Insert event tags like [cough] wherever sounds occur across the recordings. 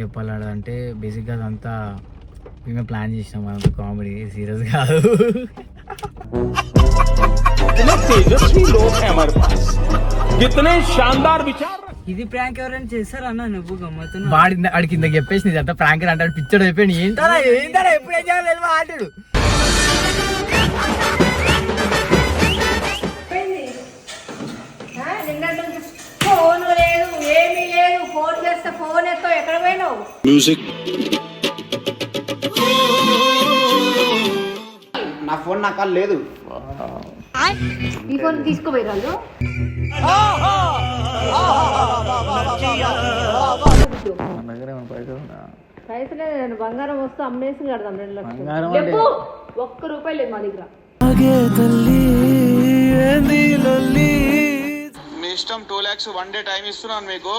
చెప్పాలి అంటే బేసిక్గా అదంతా మేమే ప్లాన్ చేసినాం. మనం కామెడీ సీరియస్ కాదు. ఇది ప్రాంక్ ఎవరైనా చేస్తారన్నా నువ్వు గమ్మతున్నా వాడి అడికి ఇందాక చెప్పేసి అంత ప్రాంక్ అంటాడు. పిచ్చడు అయిపోయాడు. ఏంటో ఏంటో ఏం చేయాలి అంటాడు ఫోన్ చేస్తే ఫోన్ ఎత్తో ఎక్కడ పోయినావు? నా ఫోన్ నా కాల్ లేదు. ఈ ఫోన్ తీసుకోపోయి వాళ్ళు పైసలే బంగారం వస్తే అమ్మేసి కడదాం రెండు లక్షలు. చెప్పు ఒక్క రూపాయి లేదు మా దగ్గర. మీ ఇష్టం two lakhs one day time ఇస్తున్నాను మీకు.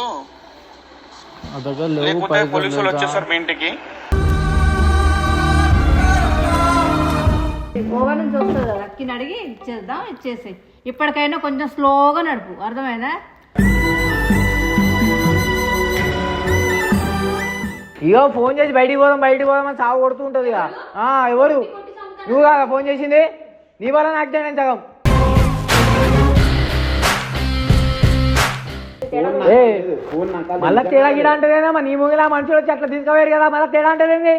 లేకపోతే పోలీసులు వచ్చేస్తారు మీ ఇంటికి. గోవా నుంచి వస్తుంది కదా అక్కిని అడిగి ఇచ్చేద్దాం ఇచ్చేసి ఇప్పటికైనా కొంచెం స్లోగా నడుపు అర్థమైందా? ఇగో ఫోన్ చేసి బయటికి పోదాం బయటికి పోదాం అని సాగు కొడుతూ ఉంటుంది ఇక ఆ, ఎవరు? నువ్వు కాదా ఫోన్ చేసింది? నీ వల్ల యాక్సిడెంట్ అయింది సగం. మళ్ళా తేడా గిడ అంటేనేమో నీ మూగిలా మనుషులు వచ్చి అట్లా తీసుకుపోయారు కదా మళ్ళీ తేడా అంటేనేంది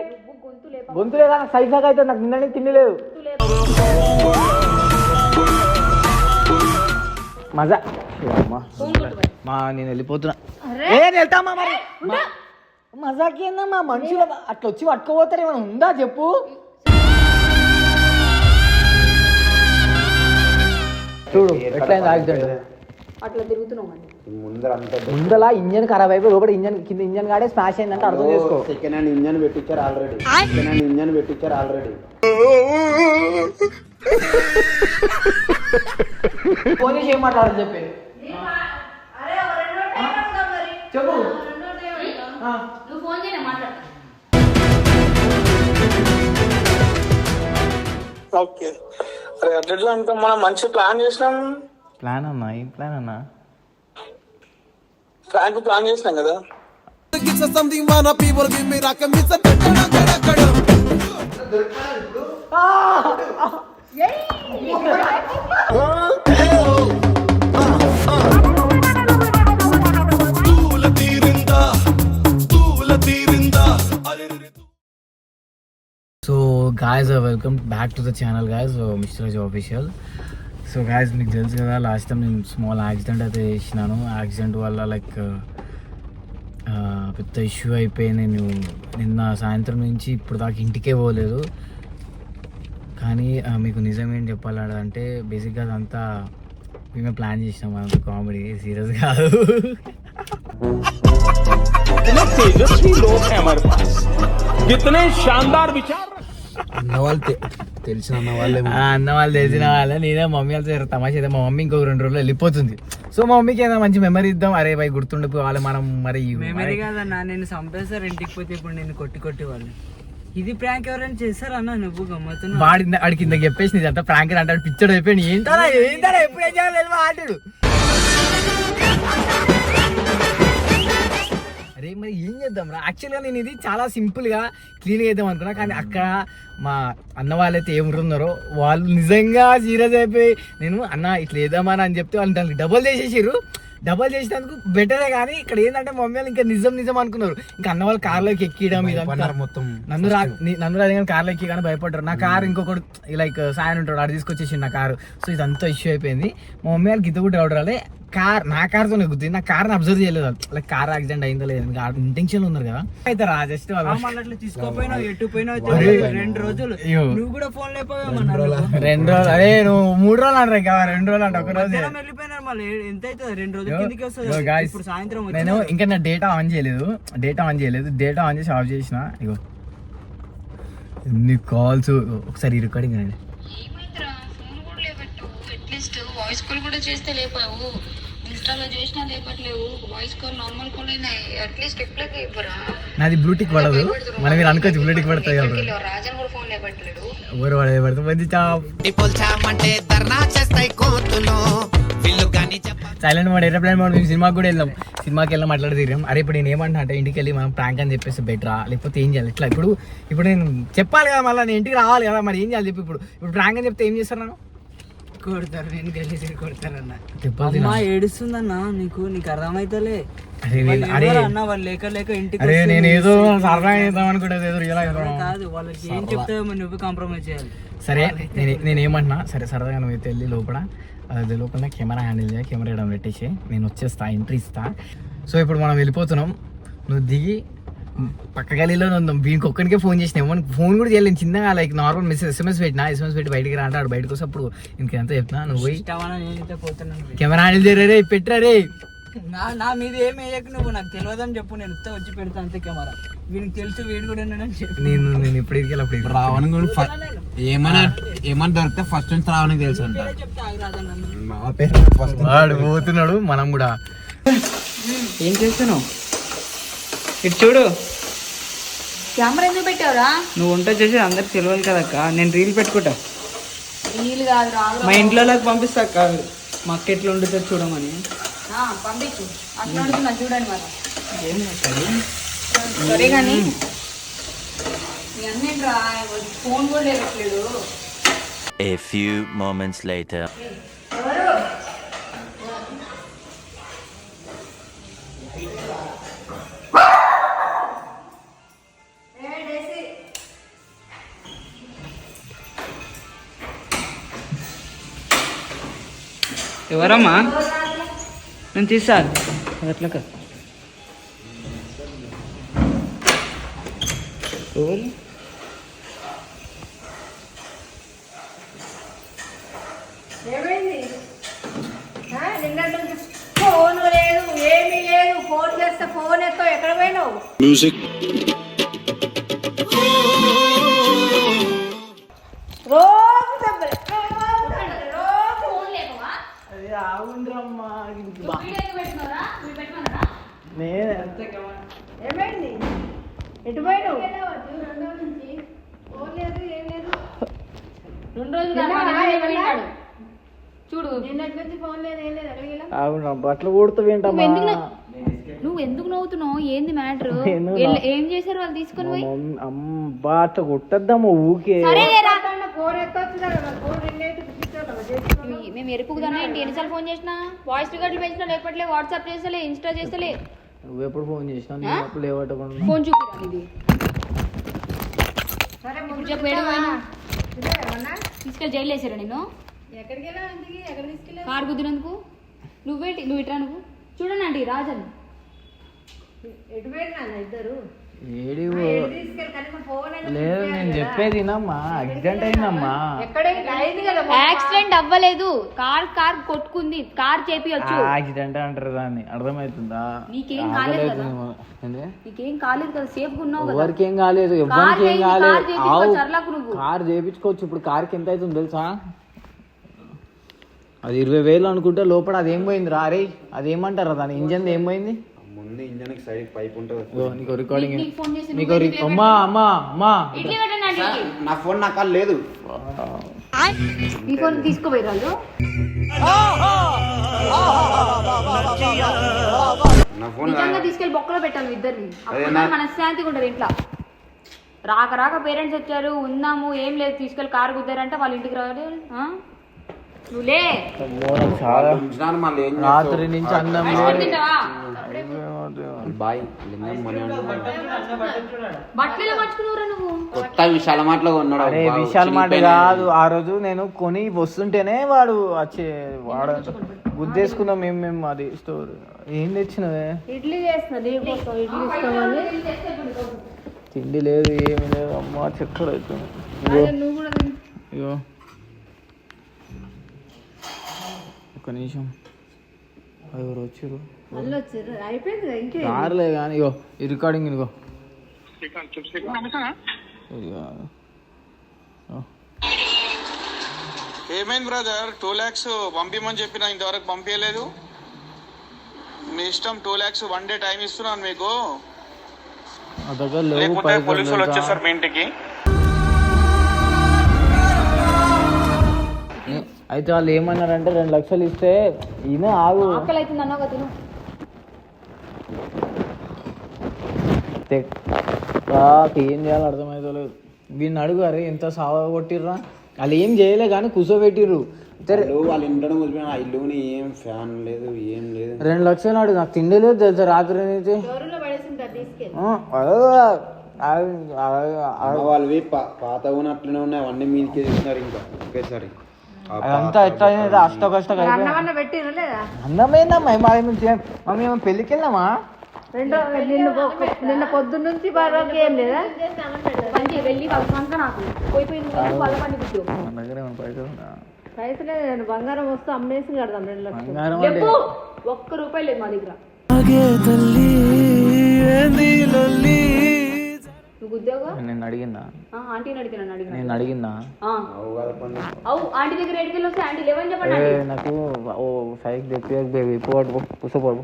గొంతు లేదా సైజ్ దాకా అయితే నాకు నిన్న తిండి లేదు. మజా. మా నేను వెళ్ళిపోతున్నా. ఏ నేను వెళ్తామా మరి. మా- మజాకి ఏందమ్మా మనుషులు అట్లా వచ్చి పట్టుకోపోతారు ఏమైనా ఉందా? చెప్పు. చూడు ఎట్లయింది యాక్సిడెంట్ అట్లా తిరుగుతున్నాం అని ముందర అంత ముందల ఇంజన్ ఖరాబ్ అయిపోయి లోపల ఇంజన్ కింద ఇంజన్ గాడే స్మాష్ అయిందంటే అర్థం చేసుకో. సెకండ్ హ్యాండ్ ఇంజన్ పెట్టించారు ఆల్రెడీ సెకండ్ హ్యాండ్ ఇంజన్ పెట్టించారు ఆల్రెడీ ఫోన్ చేసి ఏం మాట్లాడాలి చెప్పి. చెప్పు. నువ్వు ఫోన్ ఓకే. అరే అట్లా అంటే మనం మంచి ప్లాన్ చేసినాం. ప్లాన్ అన్నా ఏం ప్లాన్ అన్నా ప్రాంక్ ప్లాన్ చేసినాం కదా something wanna people give me rock and miss a so guys welcome back so guys మీకు తెలుసు కదా లాస్ట్ టైం నేను స్మాల్ యాక్సిడెంట్ అయితే చేసినాను. యాక్సిడెంట్ వల్ల లైక్ పెద్ద ఇష్యూ అయిపోయి నేను నిన్న సాయంత్రం నుంచి ఇప్పుడు దాకా ఇంటికే పోలేదు. కానీ మీకు నిజం ఏం చెప్పాలంటే బేసిక్గా అదంతా మేమే ప్లాన్ చేసినాం అంత కామెడీ సీరియస్ కాదు. ఇతనే విచార్ తెలిసిన వాళ్ళే అన్న వాళ్ళు తెలిసిన వాళ్ళే నేనే మమ్మీ వాళ్ళు తమాషా అయితే మా మమ్మీ ఇంకో రెండు రోజులు వెళ్ళిపోతుంది. సో మా మమ్మీకి ఏదైనా మంచి మెమరీ ఇద్దాం. అరే భయ్ గుర్తుండిపోవాలి మనం మరి మెమరీ కాదన్నా నేను సంపేస్తారు ఇంటికి పోతే ఇప్పుడు నేను కొట్టి కొట్టి వాళ్ళు. ఇది ప్రాంక్ ఎవరైనా చేశారు అన్న నువ్వు గమ్మతున్నా వాడి వాడి కింద చెప్పేసి నీదంతా ప్రాంక్ అంటాడు. పిచ్చడు అయిపోయి ఏంటో? ఏంటో ఎప్పుడు ఏం చేయాలి ఆటడు అరే మరి ఏం చేద్దాం రా యాక్చువల్గా నేను ఇది చాలా సింపుల్గా క్లీన్ చేద్దాం అనుకున్నా. కానీ అక్కడ మా అన్న వాళ్ళైతే ఏముంటున్నారో వాళ్ళు నిజంగా సీరియస్ అయిపోయి నేను అన్న ఇట్లా వేద్దామని అని చెప్తే వాళ్ళు దానికి డబల్ చేసేసారు డబల్ చేసినందుకు బెటరే కానీ ఇక్కడ ఏంటంటే మమ్మీ వాళ్ళు ఇంకా నిజం నిజం అనుకున్నారు. ఇంకా అన్న వాళ్ళు కార్లోకి ఎక్కియడం ఇదంతా. మొత్తం. నన్ను రా నీ- నన్ను రాదు కానీ కార్లో ఎక్కి కానీ భయపడ్డారు. నా కార్ ఇంకొకటి లైక్ సాయన్ ఉంటాడు అటు తీసుకొచ్చేసి నా కారు సో ఇదంతా ఇష్యూ అయిపోయింది. మా మమ్మీ వాళ్ళకి గిద్ద కూడా డౌట్ రాలే. కార్ నా కార్తో గుద్ది. నా కార్ని అబ్జర్వ్ చేయలేదు లైక్ కార్ యాక్సిడెంట్ అయిందో లేదు. ఇంటెన్షన్ ఉన్నారు కదా. అయితే రా జస్ట్ ఆ మళ్ళీ అట్లా తీసుకోపోయినావు ఎటు పోయినావు అరే. తెలియదు. రెండు రోజులు. నువ్వు కూడా ఫోన్ లేకపోయావు రెండు రోజులు. అరే నువ్వు మూడు రోజులు అంటారు ఇంకా. రెండు రోజులు అంట ఒక రోజు. మళ్ళీ. ఎంత అవుతుంది రెండు రోజులు నేను ఇంకా నా డేటా ఆన్ చేయలేదు. డేటా ఆన్ చేయలేదు. డేటా ఆన్ చేసి ఆఫ్ చేసిన. ఇగో. ఎన్ని కాల్స్ ఒకసారి రికార్డింగ్ అండి ఏమైందిరా? ఫోన్ కూడా లేపట్టు. అట్లీస్ట్ వాయిస్ కాల్ కూడా చేస్తే లేపావు. ఇన్స్టాలో చేసినా లేపట్లేవు. వాయిస్ కాల్ నార్మల్ కాల్ అయినా అట్లీస్ట్ రిప్లైకి ఇవ్వరా నాది బ్లూటిక్ పడదు. మనం మీరు అనుకోవచ్చు బ్లూటిక్ పడతాయి కదా రాజన్ కూడా ఫోన్ లేపట్లేడు. ఎవరు పడదు పడితే మంచి చాప్ పోల్చామంటే ధర్నా చేస్తాయి కోతులు. సైలెంట్ మోడ్ ఎయిర్ప్లేన్ మోడ్ మేము సినిమాకి కూడా వెళ్ళాం సినిమాకి వెళ్ళాం మాట్లాడి తిరిగాం అరే ఇప్పుడు నేను ఏమంటున్నా అంటే ఇంటికి వెళ్ళి మనం ప్రాంక్ అని చెప్పేసి బెటరా? లేకపోతే ఏం చేయాలి? ఇట్లా ఇప్పుడు ఇప్పుడు నేను చెప్పాలి కదా మళ్ళీ నేను ఇంటికి రావాలి కదా మరి ఏం చేయాలి చెప్పి ఇప్పుడు. ఇప్పుడు ప్రాంక్ అని చెప్తే ఏం చేస్తారు నన్ను? కొడతారు నేను గెలిచి కొడతారన్న అమ్మా. ఏడుస్తుందన్న నీకు నీకు అర్థమైతలే. అన్న వాళ్ళు లేక లేక ఇంటికి నేను ఏదో ఇస్తే సరదా చేద్దాం అనుకుంటే కాదు వాళ్ళకి ఏం నువ్వు కాంప్రమైజ్ చేయాలి. సరే నేను నేను ఏమంటున్నా? సరే సరదాగా నువ్వు అయితే వెళ్ళి లోపల అది లోపల కెమెరా హ్యాండిల్ చేయ కెమెరా ఇవ్వడం పెట్టేసి నేను వచ్చేస్తా ఎంట్రీ ఇస్తా. సో ఇప్పుడు మనం వెళ్ళిపోతున్నాం. నువ్వు దిగి పక్క గలీలో ఉందాం. వీనికి ఒక్కడికే ఫోన్ చేసిన ఏమన్నా ఫోన్ కూడా చేయలేను చిన్నగా లైక్ నార్మల్ మెసేజ్ ఎస్ఎంఎస్ పెట్టినా ఎస్ఎంఎస్ పెట్టి బయటికి రా అంటే బయటకు వస్తే అప్పుడు ఇంకెంత చెప్తున్నా నువ్వు కెమెరా హ్యాండిల్ చేయరా పెట్టరా రే. నా నా మీద ఏం వేయకు నువ్వు నాకు తెలియదని చెప్పు నేను ఉత్త వచ్చి పెడతా అంతే కెమెరా. వీనికి తెలుసు వీడు కూడా ఉన్నాడని చెప్పు. నేను నేను ఇప్పుడు ఇదికి అప్పుడు. రావణ్ కూడా ఏమన్నా ఏమన్నా దొరికితే ఫస్ట్ నుంచి రావణ్కి తెలుసు అంట మా పేరు ఫస్ట్ వాడు పోతున్నాడు మనం కూడా. ఏం చేస్తున్నావు? ఇటు చూడు. కెమెరా ఎందుకు పెట్టావురా? నువ్వు వంట చేసి అందరికి తెలియాలి కదక్క నేను రీల్ పెట్టుకుంటా. నీళ్ళు కాదు మా ఇంట్లో పంపిస్తా అక్క. మా అక్క ఎట్లా వండుతుంది చూడమని. పంపించు. అట్లా అడుగుతున్నా చూడండి మరి. సరే కానీ మీ అన్నేంట్రా ఫోన్ కూడా లేవట్లేడు A few moments later. ఎవరమ్మా? నేను తీసా అట్లా కాదు. ఎవరు అవును? బట్టలు కొడుతూ ఏంటమ్మా? నువ్వు ఎందుకు నవ్వుతున్నావు? ఏంది మ్యాటర్? [laughs] ఏం చేశారు వాళ్ళు తీసుకొని పోయి? అమ్మా అట్లా కొట్టద్దాము ఊకే మేము ఎరుపుకుదానా ఏంటి? ఎన్నిసార్లు ఫోన్ చేసినా? వాయిస్ రికార్డులు పెంచినా లేకపోతే వాట్సాప్ చేస్తలే ఇన్స్టా చేస్తలే? నువ్వు ఎప్పుడు ఫోన్ చేసినావు నేను ఎప్పుడు లేవట్టుకున్నా ఫోన్ చూపిరా ఇది సరే ఇప్పుడు చెప్పు తీసుకెళ్ళి జైలు వేసారా నేను కారు గుద్దినందుకు? నువ్వేంటి? నువ్వు ఇట్రా నువ్వు? చూడండి ఆంటీ రాజన్. ఎటు ఇద్దరు? ఏడి లేదు నేను చెప్పేది వినమ్మా. యాక్సిడెంట్ అయిందమ్మా. యాక్సిడెంట్ అవ్వలేదు. కార్ కార్ కొట్టుకుంది. కార్ చేపియొచ్చు. యాక్సిడెంట్ అంటారు దాన్ని. అర్థమవుతుందా నీకేం కాలేదు కదా? నీకేం కాలేదు కదా. సేఫ్గా ఉన్నావు కదా. ఎవరికి ఏం కాలేదు? కార్ ఎవరికి ఏం కార్ కాలేదు. కార్ చేయించుకోవచ్చు. ఇప్పుడు కార్కి ఎంత అవుతుంది తెలుసా? అది ఇరవై వేలు అనుకుంటే లోపల అది ఏం పోయింది రా? రే అది ఏమంటారా దాని ఇంజన్ ఏం పోయింది? ముందు ఇంజన్ సైడ్ పైప్ ఉంటుంది. నీకు రికార్డింగ్ నీకు ఫోన్ చేసి నీకు రి- అమ్మా అమ్మా అమ్మా. నా ఫోన్ నా కాల్ లేదు. ఫోన్ తీసుకోపోయి వాళ్ళు నా ఫోన్ తీసుకెళ్ళి బొక్కలో పెట్టాలి ఇద్దరిని. మనశ్శాంతిగా ఉంటుంది ఇంట్లో. రాక రాక పేరెంట్స్ వచ్చారు ఉందాము ఏం లేదు తీసుకెళ్ళి కారు గుద్దారంటే వాళ్ళ ఇంటికి రావాలి. రాత్రి నుంచి అన్నం బాయ్ కొత్త విశాల మాటలో ఉన్నాడు అరే బాగా విశాల్ మాట. కాదు. ఆ రోజు నేను కొని వస్తుంటేనే వాడు వచ్చే వాడు గుద్దేసుకున్నాం మేము మేము అది స్టోర్. ఏం తెచ్చినవే? ఇడ్లీ నీకోసం ఇడ్లీ ఇస్తామని తిండి లేదు ఏమి లేదు. అమ్మ చక్కర అవుతుంది ఇగో నువ్వు కూడా ఇగో ఒక్క నిమిషం. ఎవరు వచ్చారు కార్లే కానీ ఇగో ఈ రికార్డింగ్ ఇదిగో. ఏమైంది బ్రదర్? టూ ల్యాక్స్ పంపించమని చెప్పిన ఇంతవరకు పంపించలేదు మీ ఇష్టం two lakhs one day time ఇస్తున్నాను మీకు. పోలీసులు తెలుసా? వచ్చేస్తారు మీ ఇంటికి. అయితే వాళ్ళు ఏమన్నారంటే రెండు లక్షలు ఇస్తే ఈయన ఆగు. ఆకలి అవుతుంది అన్నావు కదా తిను. తె- రాక్ ఏం చేయాలో అర్థమైతే లేదు. వీడిని అడుగు అరే ఎంత సావ కొట్టిర్రా? వాళ్ళు ఏం చేయలే కానీ కుసోబెట్టిర్రు. సరే వాళ్ళు వాళ్ళ వదిలిపోయిన ఆ ఇల్లుని ఏం ఫ్యాన్ లేదు ఏం లేదు. రెండు లక్షలు అడుగు నాకు తిండి లేదు తెలుసా రాత్రి వాళ్ళవి పా- పాత ఉన్నట్లనే ఉన్నాయి అవన్నీ మీదకి తీసినారు ఇంకా. ఒకేసారి. ఆ అదంతా ఎట్లా అష్ట కష్ట మేము చే- మమ్మీ మేము పెళ్ళికి వెళ్ళామా? రెండో నిన్న నిన్న పొద్దున్న నుంచి ఏం లేదా? మంచి వెళ్ళి నాకు. వాళ్ళ పైసలు నేను బంగారం వస్తే అమ్మేసి కడదాం రెండు లక్షలు. ఒక్క రూపాయి లేదు మా దగ్గర. నువ్వు ఉద్యోగం? నేను అడిగిందా? ఆంటీని అడిగితే నన్ను అడిగిన? నేను అడిగిందా. అవు ఆంటీ దగ్గర ఎడికి వస్తే ఆంటీ లేవని చెప్పండి. నాకు ఓ సైక్ తెప్పి బేబీ పోటు కూర్చోపోడు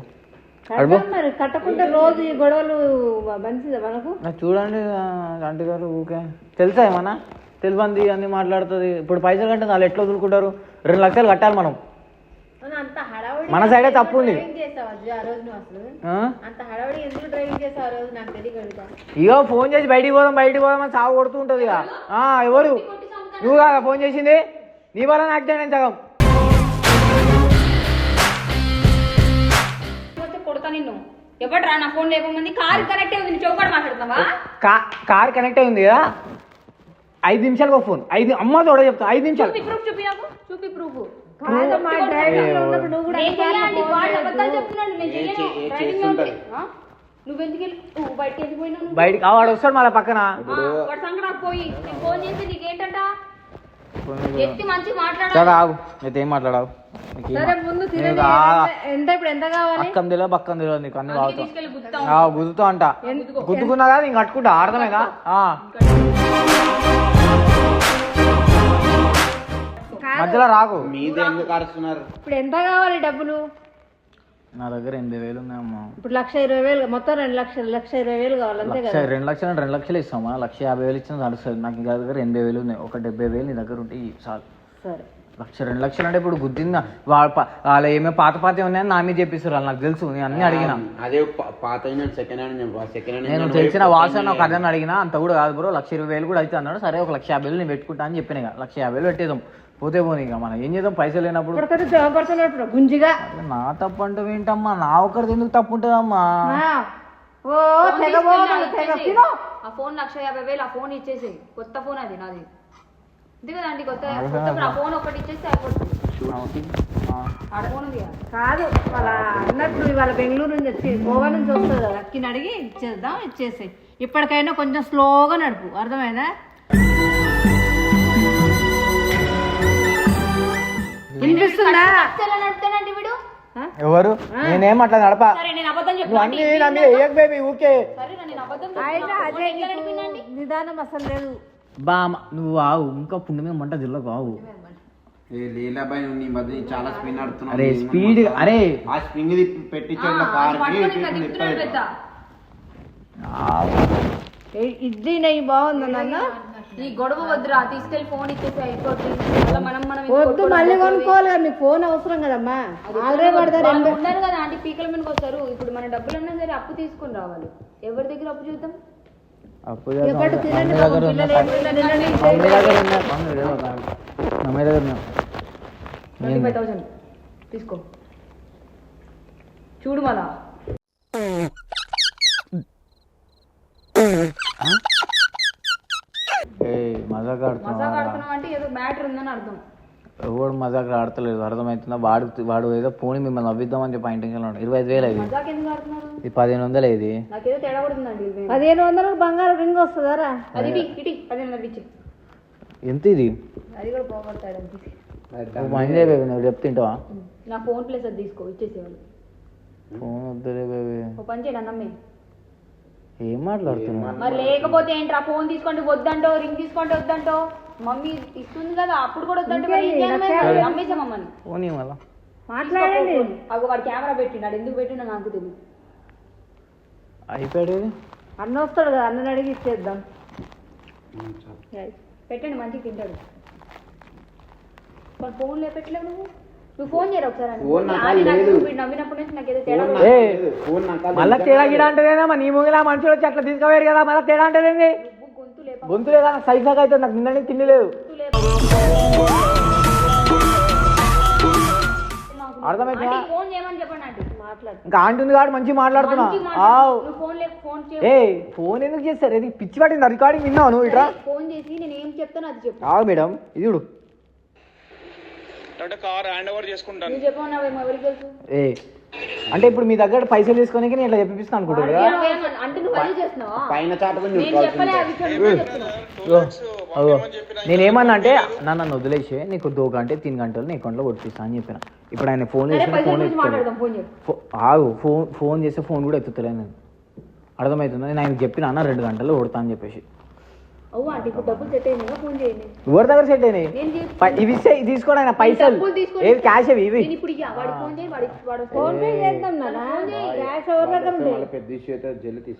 కడదాం మరి కట్టకుండా రోజు ఈ గొడవలు మంచిదా మనకు? నాకు చూడండి ఆంటీ గారు ఊకే. తెలుసా ఏమన్నా? తెలియంది అన్ని మాట్లాడుతుంది. ఇప్పుడు పైసలు కంటే వాళ్ళు ఎట్లా వదులుకుంటారు? రెండు లక్షలు కట్టాలి మనం. అంత మన సైడే తప్పు ఉంది. ఇగో ఫోన్ చేసి బయటికి పోదాం బయటికి పోదాం అని సాగు కొడుతూ ఉంటుంది ఇక. ఆ, ఎవరు? నువ్వు కాదా ఫోన్ చేసింది? నీ వల్ల యాక్సిడెంట్ అయింది సగం. నిన్ను. ఎవడ్రా నా ఫోన్ కారు కనెక్ట్ చౌకాడు మాట్లాడుతున్నావా? కార్ కనెక్ట్ అయింది కదా ఐదు నిమిషాలకు ఒక ఫోన్. ఐదు అమ్మ తోడ చెప్తా ఐదు నిమిషాలు. చూపి ప్రూఫ్ చూపి నాకు. చూపి ప్రూఫ్ మా డ్రైవింగ్లో ఉన్నప్పుడు నువ్వు కూడా నేను చెయ్యాలి వాడు అబద్ధాలు చెప్తున్నాడు నేను చెయ్యను ఏ చే- డ్రైవింగ్లో ఉంటే. ఆ? నువ్వు ఎందుకు వెళ్ళి నువ్వు బయటకి ఎందుకు పోయినావు నువ్వు? బయటికి ఆ, వాడు వస్తాడు మళ్ళీ పక్కన. ఆ, వాడు సంగడానికి పోయి నేను ఫోన్ చేసి నీకేంటంట? ఎత్తి మంచి సరే మాట్లాడాలి ఆగు. అయితే ఏం మాట్లాడావు? నీకు ఏం సరే ముందు నీకు నీకు అన్ని గుద్దుతా అంట. గుద్దుకున్నా కదా ఇంక కట్టుకుంటా అర్థమైందా? మధ్యలో రాకు. మీద ఎందుకు అరుస్తున్నారు? ఇప్పుడు ఎంత కావాలి డబ్బులు? నా దగ్గర ఎనిమిది వేలు ఉన్నాయమ్మా. ఇప్పుడు లక్ష ఇరవై వేలు మొత్తం రెండు లక్షలు లక్ష ఇరవై వేలు కావాలి అంతే లక్ష కదా? రెండు లక్షలు అంటే రెండు లక్షలు ఇస్తామా? లక్ష యాభై వేలు ఇచ్చిన నడుస్తుంది నాకు ఇంకా దగ్గర ఎనభై వేలు ఉన్నాయి. ఒక డెబ్బై వేలు నీ దగ్గర ఉంటే ఇయ్యి చాలు. సరే. లక్ష రెండు లక్షలు అంటే ఇప్పుడు గుద్దిందా? వాళ్ళ ప- వాళ్ళ ఏమేమి పాత పాత ఉన్నాయని నా మీద చెప్పిస్తారు వాళ్ళు నాకు తెలుసు. నేను అన్ని అడిగిన. అదే పా- పాత సెకండ్ హ్యాండ్ సెకండ్ నేను తెలిసిన వాసన ఒక అర్థం అడిగినా అంత కూడా కాదు బ్రో. లక్ష ఇరవై వేలు కూడా అయితే అన్నాడు. సరే ఒక లక్ష యాభై వేలు నేను పెట్టుకుంటా అని చెప్పిన ఇక. లక్ష యాభై వేలు పెట్టేద్దాం. పోతే పోనీ ఇక మనం ఏం చేద్దాం? పైసలు లేనప్పుడు. గుంజిగా. నా తప్పు అంటే ఏంటమ్మా? నా ఒక్కరిది ఎందుకు తప్పు ఉంటుందమ్మా ఆ, ఓ తెగ పోతుంది తెగ తిను. ఆ ఫోన్ లక్ష యాభై వేలు ఆ ఫోన్ ఇచ్చేసి కొత్త ఫోన్ అది నాది. కొత్త ఆ ఫోన్ ఒకటి ఇచ్చేస్తే అయిపోతుంది. ఆ. ఆ ఫోన్ ఉంది కదా. వాళ్ళ అన్నప్పుడు ఇవాళ బెంగళూరు నుంచి వచ్చి గోవా నుంచి వస్తుంది కదా. అక్కిని అడిగి ఇచ్చేద్దాం ఇచ్చేసాయి. ఇప్పటికైనా కొంచెం స్లోగా నడుపు. అర్థమైందా? వినిపిస్తుందా? ఎలా నడుపుతానండి వీడు. ఎవరు? నేనేం అట్లా నడపా? సరే నేను అబద్ధం నువ్వు అన్ని చెప్తాను నా మీద ఏక్ బేబీ ఊకే సరే నేను అబద్ధం అయినా చెప్తున్నా. అదే ఎట్లా నీకు నడిపినండి నిదానం అసలు లేదు. బామ నువ్వు ఆవు. ఇంకా పుండు మీద మంట జిల్లకు ఆవు. ఏ లీలాబాయ్ నీ మధ్య నీ చాలా స్పిన్ ఆడుతున్నావు అరే స్పీడ్ అరే. ఆ స్ప్రింగ్ పెట్టించాడు కార్ నెయ్యి బాగుంది నాన్న? ఈ గొడవ వద్దురా తీసుకెళ్ళి ఫోన్ ఇచ్చేసి అయిపోతుంది మళ్ళా మనం మనం వద్దు మళ్ళీ. కొనుక్కోవాలి నీకు ఫోన్ అవసరం కదమ్మా? ఆల్రెడీ పడతారు వాళ్ళు ఉన్నారు కదా ఆంటీ పీకల మీదకి వస్తారు ఇప్పుడు మన డబ్బులు ఉన్నా సరే అప్పు తీసుకొని రావాలి. ఎవరి దగ్గర అప్పు చూద్దాం? అప్పు. తినండి పిల్లలు. ఏం పిల్లలు తినండి మమ్మీ దగ్గర. ట్వంటీ ఫైవ్ థౌసండ్ తీసుకో. చూడు మళ్ళా. మజాక్ మజాక్ ఆడుతున్నావా? ఆడుతున్నావు అంటే ఏదో మ్యాటర్ ఉందని అర్థం. ఎవడు మజాక్ ఆడతలేదు అర్థమవుతుందా వాడు వాడు ఏదో పోనీ మిమ్మల్ని నవ్విద్దామని చెప్పి ఆ ఇంటికి ఇరవై ఐదు వేలు ఇది ఇది పదిహేను వందలు ఇది. పదిహేను వందలకు బంగారు రింగ్ నవ్వించి ఎంత ఇది? మంచిదే బేబీ నువ్వు చెప్తుంటావా నా ఫోన్ ప్లేస్ అది తీసుకో ఇచ్చేసేవాళ్ళు. ఫోన్ వద్దులే బేబీ ఓ పని చేయడం నమ్మే. ఏం మాట్లాడుతున్నావు? మరి లేకపోతే ఏంట్రా ఫోన్ తీసుకోండి వద్దంటో రింగ్ తీసుకోండి వద్దంటో? మమ్మీ ఇస్తుంది కదా అప్పుడు కూడా వద్దంటే మరి ఏం చేయాలి? మరి? అమ్మేసా మమ్మల్ని? ఫోన్ మళ్ళా. మాట్లాడండి. అగో వాడు కెమెరా పెట్టినాడు ఎందుకు పెట్టినా నాకు తెలియదు అయిపోయాడు ఇది అన్న వస్తాడు కదా అన్నని అడిగి ఇచ్చేద్దాం. పెట్టండి మంచిగా తింటాడు. మరి ఫోన్ లేపెట్లేవు నువ్వు? నువ్వు ఫోన్ చేయరు ఒకసారి అని. ఫోన్ నాకు ఆడి నాకు లేదు. వీడు నవ్వినప్పటి నుంచి నాకు ఏదో తేడా నాకు మళ్ళా తేడా గిడా అంటేనేమో నీ ముంగిలా మనుషులు వచ్చి అట్లా తీసుకుపోయారు కదా మళ్ళీ తేడా అంటేనేంది గొంతు లేదా సైజాగా అయితే నాకు నిన్న తిండి లేదు. మాట్లాడు. ఇంకా ఆంటీ ఉంది కాబట్టి మంచిగా మాట్లాడుతున్నా. మంచి మాట్లాడు. ఆవ్. నువ్వు ఫోన్ లేక ఫోన్ చేయ ఏ ఫోన్ ఎందుకు చేస్తారు? ఇది పిచ్చి పట్టింది? రికార్డింగ్ విన్నావు నువ్వు ఇట్రా? ఫోన్ చేసి నేను ఏం చెప్తానో అది చెప్పు. ఆవు మేడం ఇది చూడు. అంటే కార్ హ్యాండ్ ఓవర్ చేసుకుంటాను నువ్వు చెప్పమన్నావేమో ఎవరికి తెలుసు ఏ అంటే ఇప్పుడు మీ దగ్గర పైసలు తీసుకోనికి నేను ఇట్లా చెప్పిస్తాను అనుకుంటారు కదా నేను ఏమన్నా- అంటే నువ్వు అదే చేస్తున్నావా పైన చాటుకొని నేను చెప్పలే చూసుకోవాల్సిందే అవి చెప్తున్నా చెప్తున్నా ఇగో, అగో. నేనేమన్నా అంటే నా నన్ను వదిలేసి నీకు దో గంటే తిన్ గంటలు నీ అకౌంట్లో కొట్టిస్తా అని చెప్పిన ఇప్పుడు ఆయన ఫోన్ సరే చేసి పైసల ఫోన్ గురించి ఎత్తుతాడు మాట్లాడదాం ఫోన్ చెప్పు ఫో- ఆగు ఫోన్ ఫోన్ చేస్తే ఫోన్ కూడా ఎత్తుతలే నేను అర్థమవుతుంది నేను ఆయనకి చెప్పిన అన్న రెండు గంటలు కొడతా అని చెప్పేసి ఎవరి దగ్గర సెట్ అయినాయి? ఇవి తీసుకోండి పైసలు. ఏది క్యాష్ అవి ఇవి? ఫోన్ చేయి వాడికి వాడు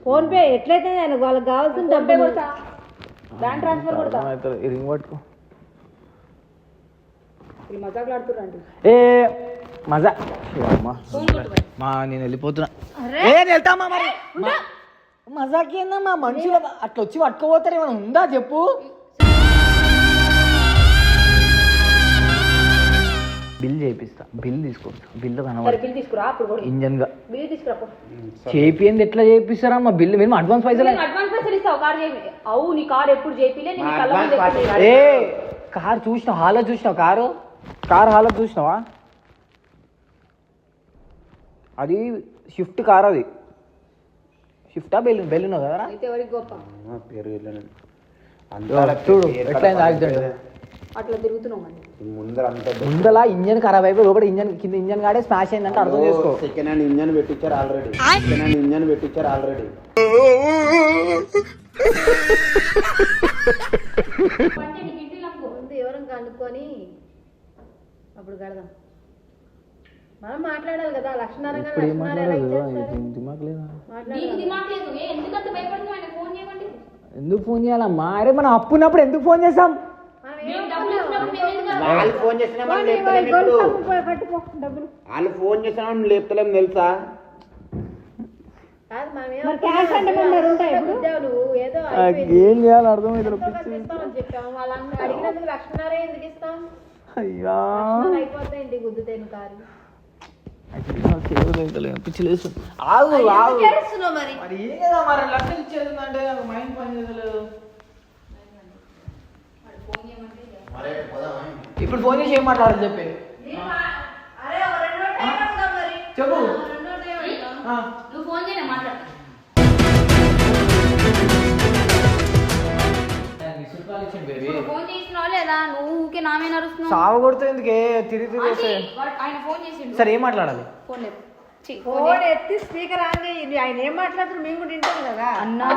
ఫోన్ పే ఎట్లయితే వాళ్ళకి కావాల్సిన డబ్బే కొడతా. బ్యాంక్ ట్రాన్స్ఫర్ కొడతా. రింగ్ పట్టుకో. ఏ మజా. మా నేను వెళ్ళిపోతున్నా. ఏ నేను వెళ్తామా మరి? మా- మజాకి ఏందమ్మా మనుషులు? అట్లా వచ్చి పట్టుకోపోతారు ఏమైనా ఉందా చెప్పు. బిల్ చేపిస్తా బిల్ తీసుకోవచ్చు బిల్ కనబడి బిల్ తీసుకురా అప్పుడు కూడా. ఇంజన్గా బిల్ తీసుకురా పో. చేపియంది ఎట్లా చేపిస్తారమ్మా బిల్ మేము అడ్వాన్స్ పైసలు అడ్వాన్స్ పైసలు ఇస్తావు కార్ చేయి అవు నీ కార్ ఎప్పుడు చేపిలే మా కళ్ళ. ఏ కార్ చూసినావు? హాలో చూసినావు కారు? కార్ హాలో చూసినావా? అది షిఫ్ట్ కార్ అది. షిఫ్టా బెలూన్ బెలూన్ కదా అయితే ఎవరికి గొప్ప? ఆ, పేరు వెళ్ళను చూడు ఎట్లయింది యాక్సిడెంట్ అట్లా ముందర అంత ముందల ఇంజన్ ఖరాబ్ అయిపోయి లోపల ఇంజన్ కింద ఇంజన్ గాడే స్మాష్ అయిందంటే అర్థం చేసుకో. సెకండ్ హ్యాండ్ ఇంజన్ పెట్టించారు ఆల్రెడీ సెకండ్ హ్యాండ్ ఇంజన్ పెట్టించారు ఆల్రెడీ అంటే నీకు నాకు కనుక్కొని అప్పుడు కడదాం. మనం మాట్లాడాలి కదా లక్షణారంగా ఇప్పుడు ఏం లక్షణాలు ఎలా మాట్లాడదు ఇచ్చేస్తారు? దిమాగ్ లేదా? నీకు దిమాగ్ లేదు. ఏ ఎందుకంత భయపడుతున్నావు ఆయన? ఫోన్ చేయమండి. ఎందుకు ఫోన్ చేయాలమ్మా? అరే మనం అప్పు ఉన్నప్పుడు ఎందుకు ఫోన్ చేసాం మనం మేము ఏం డబ్బులు ఇచ్చినప్పుడు మేము ఎందుకు వాళ్ళు ఫోన్ చేసినా మనం పోనీ, లేపుతలేం ఇగో ఇప్పుడు. గొలుసు అమ్ముకో, పట్టుకో డబ్బులు. వాళ్ళు ఫోన్ చేసినా మనం లేపుతలేం తెలుసా? కాదు మనం ఏం క్యాష్ అంటే ఉంటాయి ఉద్యోగులు ఏదో అయిపోయింది. ఏం చేయాలి అర్థమైతే ఎంతో కొంత ఇస్తామని చెప్పాము. వాళ్ళని అడిగినందుకు లక్షణారే ఎందుకు ఇస్తాం? అయ్యా. లక్షణాలు అయిపోతే ఇంటికి గుద్దుతేను కారు పిచ్చి లేదు ఆగు ఆగు ఏడుస్తున్నావు మరి మరి ఏం కదా మరి లక్షలు ఇచ్చేది అంటే నాకు మైండ్ పని చేసలేదు ఇప్పుడు ఫోన్ చేసి ఏం మాట్లాడాలి చెప్పి చెప్పు. నువ్వు ఫోన్ చేయలే మాట్లాడు. ఫోన్ చేసినావా లేదా నువ్వు ఊకే నామే నరుస్తున్నావు సావ కొడుతుందికే తిరిగి తిరిగి వాడు- ఆయన ఫోన్ చేసిండు. సరే ఏం మాట్లాడాలి? ఫోన్ లేదు. ఎత్తి స్పీకర్ ఆన్ ఆయన ఏం మాట్లాడుతున్నారు? మేము కూడా వింటాం కదా. అన్నా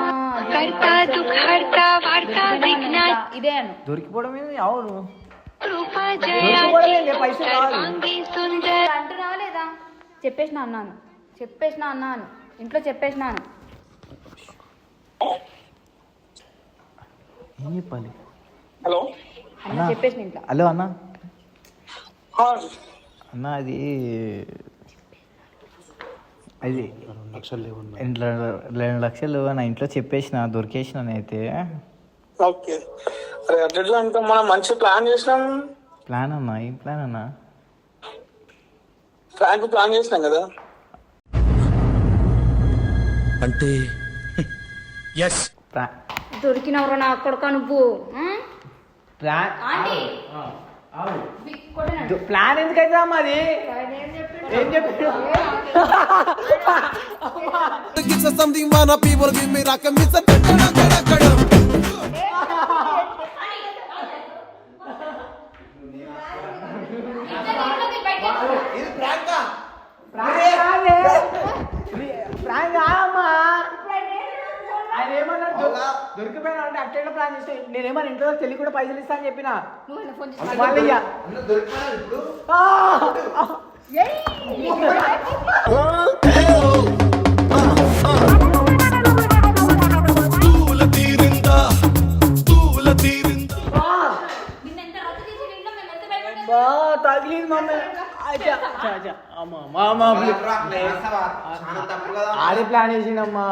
ఇదే అను దొరికిపోవడం ఏంది? అవును. అంటున్నావా లేదా? చెప్పేసిన అన్నాను. చెప్పేసిన అన్నాను. ఇంట్లో చెప్పేసినాను ఏం చెప్పాలి హలో? అన్న ఇంట్లో. హలో అన్న. అన్న అది అది ఇంట్లో రెండు లక్షలు నా ఇంట్లో చెప్పేసిన దొరికేసిన అయితే ఓకే. అరే అట్లా అంటే మనం మంచి ప్లాన్ చేసినాం? ప్లాన్ అన్నా ఏం ప్లాన్ అన్నా? ఫ్రాంక్ ప్లాన్ చేసినాం కదా? ప్లా దొరికినవరా నా కొడుక నువ్వు? ప్లాన్ ఎందుకైతే అమ్మా అది? ఏం చెప్పాడు? It's something ఆయన ఏమన్నాడు దొరికిపోయినా అంటే అట్లా ప్లాన్ చేస్తే నేనేమన్నా ఇంట్లో తెలియ కూడా పైసలు ఇస్తా అని చెప్పిన? నువ్వు ఆయన ఫోన్ చేసి మళ్ళీ తగిలింది మమ్మీ ఆడే ప్లాన్ చేసిండమ్మా.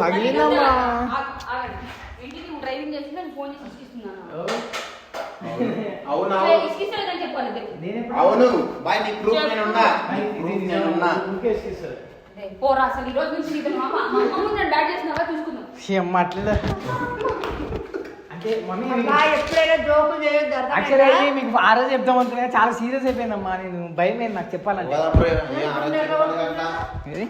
తగిలిందమ్మా ఇంటికి నువ్వు డ్రైవింగ్ చేసి నేను ఫోన్ చేసి అవును బాయ్ నీ ప్రూఫ్ నేనున్నా. నీ ప్రూఫ్ నేనున్నా. అదే, పోరా అసలు ఈ రోజు నుంచి నీకు మా అమ్మ మా అమ్మ ముందు నన్ను డాడ్ చేసినావా చూసుకుందాం. అబ్బా, ఎప్పుడైనా జోకులు చేయొద్దు యాక్చువల్లీ అర్థమైందా? అయితే మీకు ఆ రోజు చెప్దాం అనుకున్నా చాలా సీరియస్ అయిపోయిందమ్మా నేను భయం ఏంది నాకు చెప్పాలంటే. ఏ, ఆరోగ్యం. ఏది?